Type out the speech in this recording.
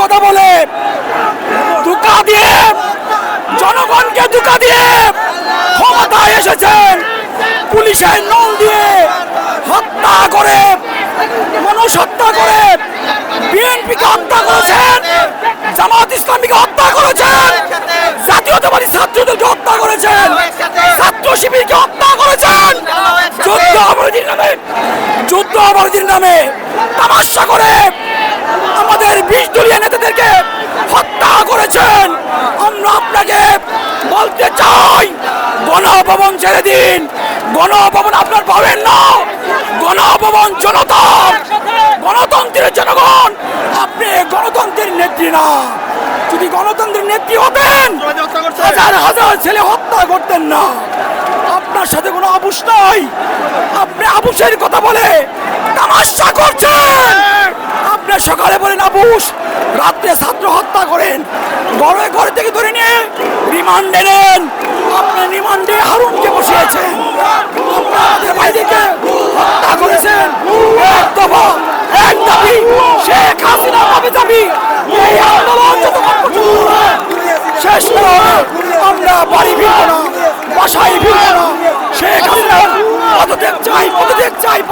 কথা বলে। দুকা দিয়ে জনগণকে দুকা দিয়ে ক্ষমতায় এসেছেন। পুলিশের নল দিয়ে হত্যা করে মানুষ হত্যা করে বিএনপিকে হত্যা করেছেন, জামাত ইসলামীকে হত্যা করেছেন, জাতীয়তাবাদী ছাত্রদেরকে হত্যা করেছেন, ছাত্র শিবিরকে হত্যা করেছেন। যুদ্ধ অবরোধীর নামে, যুদ্ধ অবরোধীর নামে তামাশা করে আমাদের দলীয় নেতাদেরকে হত্যা করেছেন। আমরা আপনাকে বলতে চাই গণভবন ছেড়ে দিন। গণভবন আপনার পাবেন না। গণভবন জনতা, গণতন্ত্রের জনগণ, আপনি গণতন্ত্রের নেত্রী না। যদি গণতন্ত্রের নেত্রী হতেন, হাজার হাজার ছেলে হত্যা করতেন না। আপনার সাথে কোনো আবুস নাই। আপনি আবুসের কথা বলে তামাশা করছেন। ঘোষ রাত্রে ছাত্র হত্যা করেন। ঘরে ঘর থেকে ধরে নিয়ে রিমান্ডে নেন। আপনার রিমান্ডে হারুনকে বসিয়েছেন। হত্যা করেছেন। শেখ দাবি শেষ না বাড়ি শেখ চাই